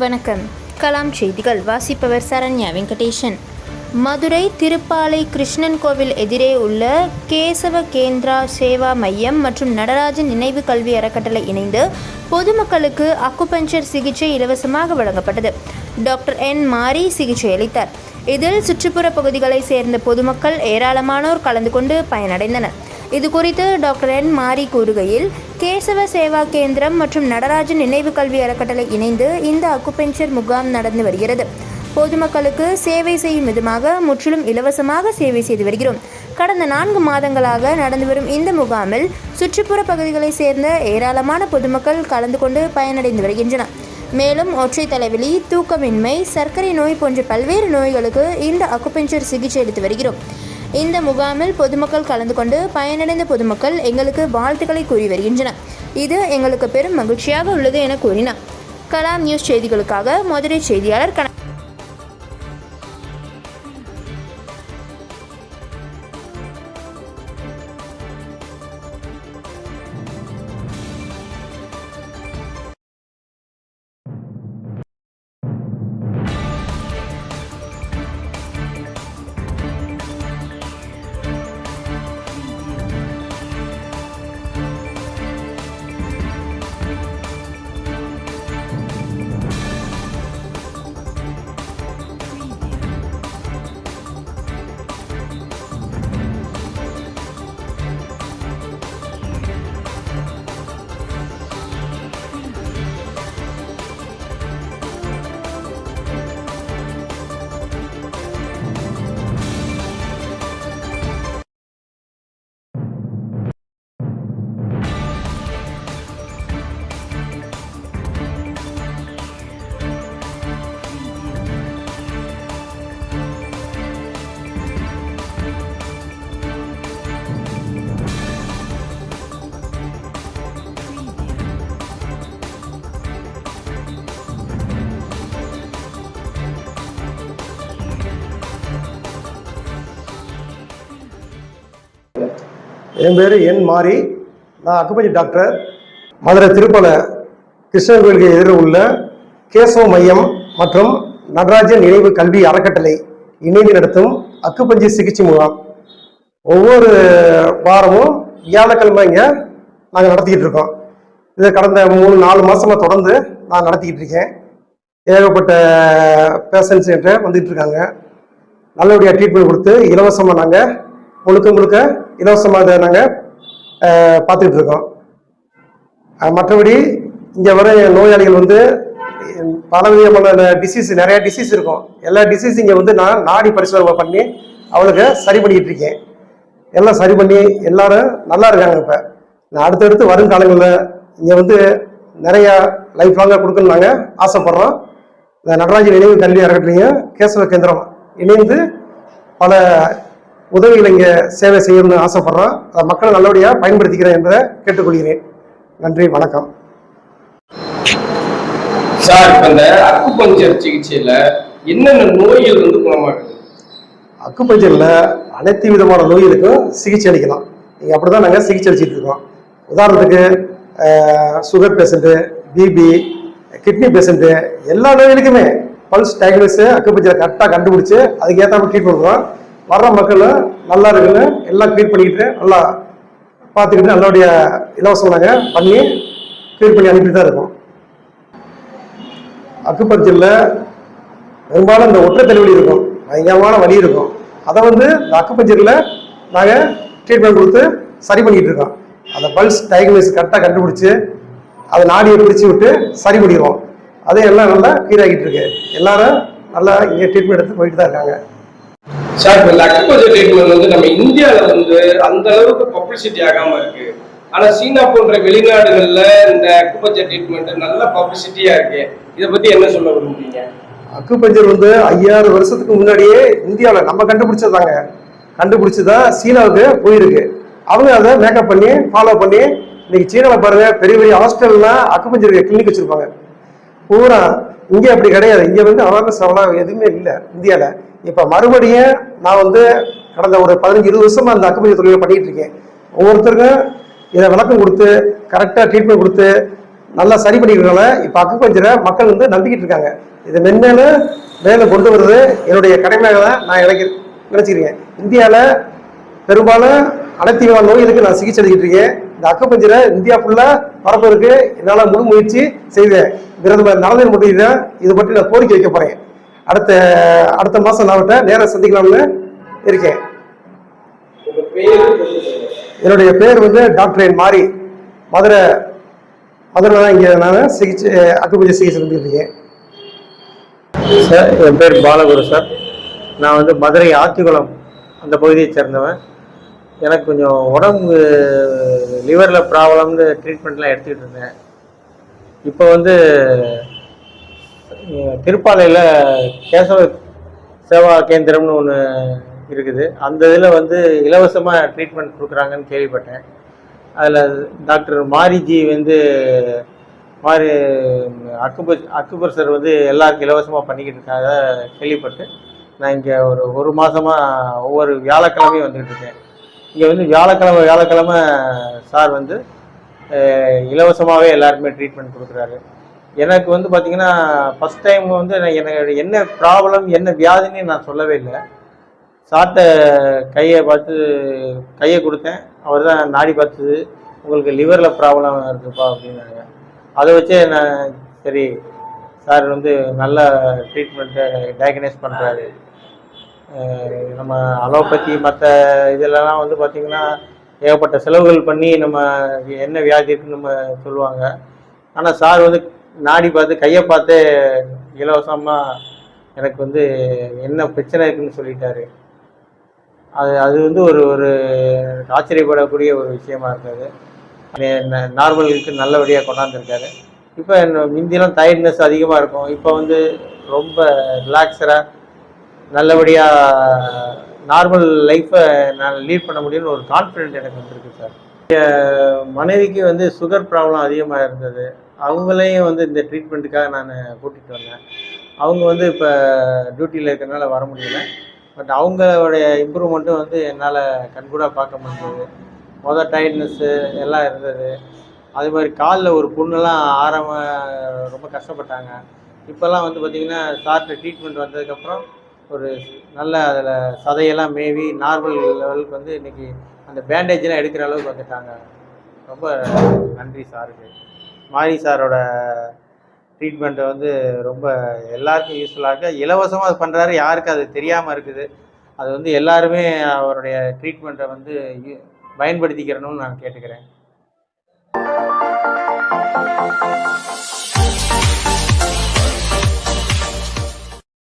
வணக்கம். கலாம் செய்திகள் வாசிப்பவர் சரண்யா வெங்கடேஷன் மதுரை திருப்பாலை கிருஷ்ணன் கோவில் எதிரே உள்ள கேசவ கேந்திரா சேவா மையம் மற்றும் நடராஜன் நினைவு கல்வி அறக்கட்டளை இணைந்து பொதுமக்களுக்கு அக்குபஞ்சர் சிகிச்சை இலவசமாக வழங்கப்பட்டது. டாக்டர் என் மாரி சிகிச்சை அளித்தார். இதில் சுற்றுப்புற பகுதிகளைச் சேர்ந்த பொதுமக்கள் ஏராளமானோர் கலந்து கொண்டு பயனடைந்தனர். இது குறித்து டாக்டர் என் மாரி கூறுகையில் கேசவ சேவா கேந்திரம் மற்றும் நடராஜன் நினைவு கல்வி அறக்கட்டளை இணைந்து இந்த அக்குபெஞ்சர் முகாம் நடந்து வருகிறது. பொதுமக்களுக்கு சேவை செய்யும் விதமாக முற்றிலும் இலவசமாக சேவை செய்து வருகிறோம். கடந்த நான்கு மாதங்களாக நடந்து வரும் இந்த முகாமில் சுற்றுப்புற பகுதிகளைச் சேர்ந்த ஏராளமான பொதுமக்கள் கலந்து கொண்டு பயனடைந்து வருகின்றனர். மேலும் ஒற்றை தலைவலி தூக்கமின்மை சர்க்கரை நோய் போன்ற பல்வேறு நோய்களுக்கு இந்த அக்குபெஞ்சர் சிகிச்சை அளித்து வருகிறோம். இந்த முகாமில் பொதுமக்கள் கலந்து கொண்டு பயனடைந்த பொதுமக்கள் எங்களுக்கு வாழ்த்துக்களை கூறி வருகின்றனர். இது எங்களுக்கு பெரும் மகிழ்ச்சியாக உள்ளது என கூறினார். கலாம் நியூஸ் செய்திகளுக்காக மதுரை செய்தியாளர் கண என் பேர் என் மாரி. நான் அக்குப்பஞ்சி டாக்டர் மதுரை திருப்பலை கிருஷ்ணன் கோயிலுக்கு எதிர உள்ள கேசவ மையம் மற்றும் நடராஜன் நினைவு கல்வி அறக்கட்டளை இணைந்து நடத்தும் அக்குப்பஞ்சி சிகிச்சை முகாம். ஒவ்வொரு வாரமும் வியாழக்கிழமை இங்கே நாங்கள் நடத்திக்கிட்டு இருக்கோம். இதை கடந்த மூணு நாலு மாதமாக தொடர்ந்து நான் நடத்திக்கிட்டு இருக்கேன். ஏகப்பட்ட பேஷண்ட்ஸ் என்கிட்ட வந்துகிட்டு இருக்காங்க. நல்லபடியாக ட்ரீட்மெண்ட் கொடுத்து இலவசமாக நாங்கள் முழுக்க முழுக்க இலவசமாக இதை நாங்கள் பார்த்துக்கிட்டு இருக்கோம் மற்றபடி இங்கே வர நோயாளிகள் வந்து பல விதமான டிசீஸ் நிறைய டிசீஸ் இருக்கும். எல்லா டிசீஸ் இங்கே வந்து நான் நாடி பரிசோதனை பண்ணி அவளுக்கு சரி பண்ணிக்கிட்டு இருக்கேன் எல்லாம் சரி பண்ணி எல்லாரும் நல்லா இருக்காங்க இப்போ. நான் அடுத்தடுத்து வரும் காலங்களில் இங்கே வந்து நிறையா லைஃப் லாங்காக கொடுக்கணும்னு நாங்கள் ஆசைப்படுறோம். இந்த நடராஜன் நினைவு கல்வி அறக்கட்டளையும் கேசவ கேந்திரம் இணைந்து பல உதவிகளை இங்கே சேவை செய்யணும்னு ஆசைப்படுறோம். அதை மக்களை நல்லபடியாக பயன்படுத்திக்கிறேன் என்பதை கேட்டுக்கொள்கிறேன். நன்றி வணக்கம். சார் இப்ப இந்த அக்குபஞ்சர் சிகிச்சையில என்னென்ன நோய்கள் வந்து குணமாகுது? அக்குப்பஞ்சரில் அனைத்து விதமான நோய்களுக்கும் சிகிச்சை அளிக்கலாம். நீங்கள் அப்படி தான் நாங்கள் சிகிச்சை அளிச்சிட்டு இருக்கோம். உதாரணத்துக்கு sugar patient BP kidney patient எல்லா நோய்களுக்குமே பல்ஸ் டயக்னோஸ் அக்குப்பஞ்சரை கரெக்டாக கண்டுபிடிச்சு அதுக்கு ஏற்ற ட்ரீட் பண்ணுறோம் வர்ற மக்களை நல்லா இருக்குன்னு எல்லாம் க்ளீன் பண்ணிக்கிட்டு நல்லா பார்த்துக்கிட்டு நல்லபடியாக இலவசம் நாங்கள் பண்ணி க்ளீன் பண்ணி அனுப்பிட்டு தான் இருக்கோம். அக்குப்பஞ்சரில் பெரும்பாலும் இந்த ஒற்றை தலைவலி இருக்கும். பயங்கரமான வலி இருக்கும். அதை வந்து இந்த அக்குப்பஞ்சரில் நாங்கள் ட்ரீட்மெண்ட் கொடுத்து சரி பண்ணிக்கிட்டு இருக்கோம். அந்த பல்ஸ் டயக்னோஸ் கரெக்டாக கண்டுபிடிச்சி அதை நாடியை பிடிச்சி விட்டு சரி பண்ணிடுவோம் அதே எல்லாம் நல்லா கீழாகிட்டு இருக்கு. எல்லாரும் நல்லா இங்கே ட்ரீட்மெண்ட் எடுத்து போயிட்டு தான் இருக்காங்க. சார் இப்ப இந்த அக்குபஞ்சர் ட்ரீட்மெண்ட் வந்து நம்ம இந்தியால வந்து அந்த அளவுக்கு பப்ளிசிட்டி ஆகாம இருக்கு. ஆனா சீனா போன்ற வெளிநாடுகள்ல இந்த அக்குபஞ்சர் ட்ரீட்மெண்ட் நல்ல பப்ளிசிட்டியா இருக்கு. இத பத்தி என்ன சொல்ல விரும்புறீங்க? அக்குப்பஞ்சர் வந்து ஐயாயிரம் வருஷத்துக்கு முன்னாடியே இந்தியாவில் நம்ம கண்டுபிடிச்சதாங்க கண்டுபிடிச்சி தான் சீனாவுக்கு போயிருக்கு. அவங்க அதை மேக்கப் பண்ணி ஃபாலோ பண்ணி இன்னைக்கு சீனாவில் பாருங்க பெரிய பெரிய ஹாஸ்டல்லாம் அக்குப்பஞ்சர் கிளினிக் வச்சிருப்பாங்க. பூரா இங்கே அப்படி கிடையாது. இங்கே வந்து அவேர்னஸ் அவ்வளோ எதுவுமே இல்லை இந்தியாவில் இப்போ மறுபடியும் நான் வந்து கடந்த ஒரு பதினஞ்சு இருபது வருஷமாக அந்த அக்குப்பஞ்சர் தொழிலை பண்ணிகிட்டு இருக்கேன். ஒவ்வொருத்தருக்கும் இதை விளக்கம் கொடுத்து கரெக்டாக ட்ரீட்மெண்ட் கொடுத்து நல்லா சரி பண்ணிக்கிறதுனால இப்போ அக்குப்பஞ்சரை மக்கள் வந்து நம்பிக்கிட்டு இருக்காங்க. இதை மென்மேலும் மேலே கொண்டு வருது. என்னுடைய கடமையாக தான் நான் இணைக்க நினச்சிக்கிறேன். இந்தியாவில் பெரும்பாலும் அனைத்து விதமான நோய்களுக்கு நான் சிகிச்சை அளிக்கிட்டு இருக்கேன். இந்த அக்குப்பஞ்சரை இந்தியா ஃபுல்லாக பரப்புறதுக்கு என்னால் முழு முயற்சி செய்தேன். பிரதமர் நரேந்திர முடியுதான் இது பற்றி நான் கோரிக்கை வைக்க போகிறேன் அடுத்த அடுத்த மாதம் நான் அவர்கிட்ட நேரா சந்திக்கலாம்னு இருக்கேன். என்னுடைய பேர் வந்து டாக்டர் என் மாரி. மதுரை மதுரை தான் இங்கே நான் சிகிச்சை அக்குபூஜை சிகிச்சை செஞ்சுட்டு இருக்கேன். சார் என் பேர் பாலகுரு சார். நான் வந்து மதுரை ஆத்துக்குளம் அந்த பகுதியை சேர்ந்தவன். எனக்கு கொஞ்சம் உடம்பு லிவரில் ப்ராப்ளம்னு ட்ரீட்மெண்ட்லாம் எடுத்துக்கிட்டு இருந்தேன். இப்போ வந்து திருப்பாலையில் கேசவ சேவா கேந்திரம்னு ஒன்று இருக்குது. அந்த இதில் வந்து இலவசமாக ட்ரீட்மெண்ட் கொடுக்குறாங்கன்னு கேள்விப்பட்டேன். அதில் டாக்டர் மாரிஜி வந்து மாரி அக்குபர் அக்குபர் சார் வந்து எல்லாருக்கும் இலவசமாக பண்ணிக்கிட்டு இருக்காங்க கேள்விப்பட்டு நான் இங்கே ஒரு ஒரு மாதமாக ஒவ்வொரு வியாழக்கிழமையும் வந்துக்கிட்டு இருக்கேன். இங்கே வந்து வியாழக்கிழமை வியாழக்கிழமை சார் வந்து இலவசமாகவே எல்லாருக்குமே ட்ரீட்மெண்ட் கொடுக்குறாரு. எனக்கு வந்து பார்த்தீங்கன்னா ஃபஸ்ட் டைம் வந்து நான் எனக்கு என்ன ப்ராப்ளம் என்ன வியாதின்னு நான் சொல்லவே இல்லை. சார்ட்ட கையை பார்த்து கையை கொடுத்தேன். அவர் தான் நாடி பார்த்தது. உங்களுக்கு லிவரில் ப்ராப்ளம் இருக்குப்பா அப்படின்னாங்க. அதை வச்சே நான் சரி சார் வந்து நல்ல ட்ரீட்மெண்ட்டை டயக்னைஸ் பண்ணுறாரு நம்ம அலோபதி மற்ற இதெல்லாம் வந்து பார்த்திங்கன்னா ஏகப்பட்ட செலவுகள் பண்ணி நம்ம என்ன வியாதி இருக்குன்னு நம்ம சொல்லுவாங்க. ஆனால் சார் வந்து நாடி பார்த்து கையை பார்த்தே இலவசமாக எனக்கு வந்து என்ன பிரச்சனை இருக்குன்னு சொல்லிட்டாரு. அது அது வந்து ஒரு ஒரு ஆச்சரியப்படக்கூடிய ஒரு விஷயமா இருந்தது. நார்மலுக்கு நல்லபடியாக கொண்டாந்துருக்காரு. இப்போ முந்தியெல்லாம் டயர்ட்னஸ் அதிகமாக இருக்கும். இப்போ வந்து ரொம்ப ரிலாக்ஸராக நல்லபடியாக நார்மல் லைஃப்பை நான் லீட் பண்ண முடியும்னு ஒரு கான்ஃபிடென்ட் எனக்கு வந்திருக்கு சார் மனைவிக்கு வந்து சுகர் ப்ராப்ளம் அதிகமாக இருந்தது. அவங்களையும் வந்து இந்த ட்ரீட்மெண்ட்டுக்காக நான் கூட்டிகிட்டு வந்தேன். அவங்க வந்து இப்போ டியூட்டியில் இருக்கிறனால வர முடியல. பட் அவங்களுடைய இம்ப்ரூவ்மெண்ட்டும் வந்து என்னால் கண்கூடாக பார்க்க முடிஞ்சது. மொதல் டைட்னஸ்ஸு எல்லாம் இருந்தது. அதே மாதிரி காலில் ஒரு புண்ணெல்லாம் ஆரம்ப ரொம்ப கஷ்டப்பட்டாங்க. இப்போல்லாம் வந்து பார்த்திங்கன்னா சார்ட்ட ட்ரீட்மெண்ட் வந்ததுக்கப்புறம் ஒரு நல்ல அதில் சதையெல்லாம் மேவி நார்மல் லெவலுக்கு வந்து இன்னைக்கு அந்த பேண்டேஜ்லாம் எடுக்கிற அளவுக்கு வந்துட்டாங்க. ரொம்ப நன்றி சாருக்கு. மாரி சாரோட ட்ரீட்மெண்ட்டை வந்து ரொம்ப எல்லாருக்கும் யூஸ்ஃபுல்லாக இருக்குது இலவசமாக அது பண்ணுறாரு யாருக்கு அது தெரியாமல் இருக்குது. அது வந்து எல்லாருமே அவருடைய ட்ரீட்மெண்ட்டை வந்து யூ- பயன்படுத்திக்கிறணும்னு நான் கேட்டுக்கிறேன்.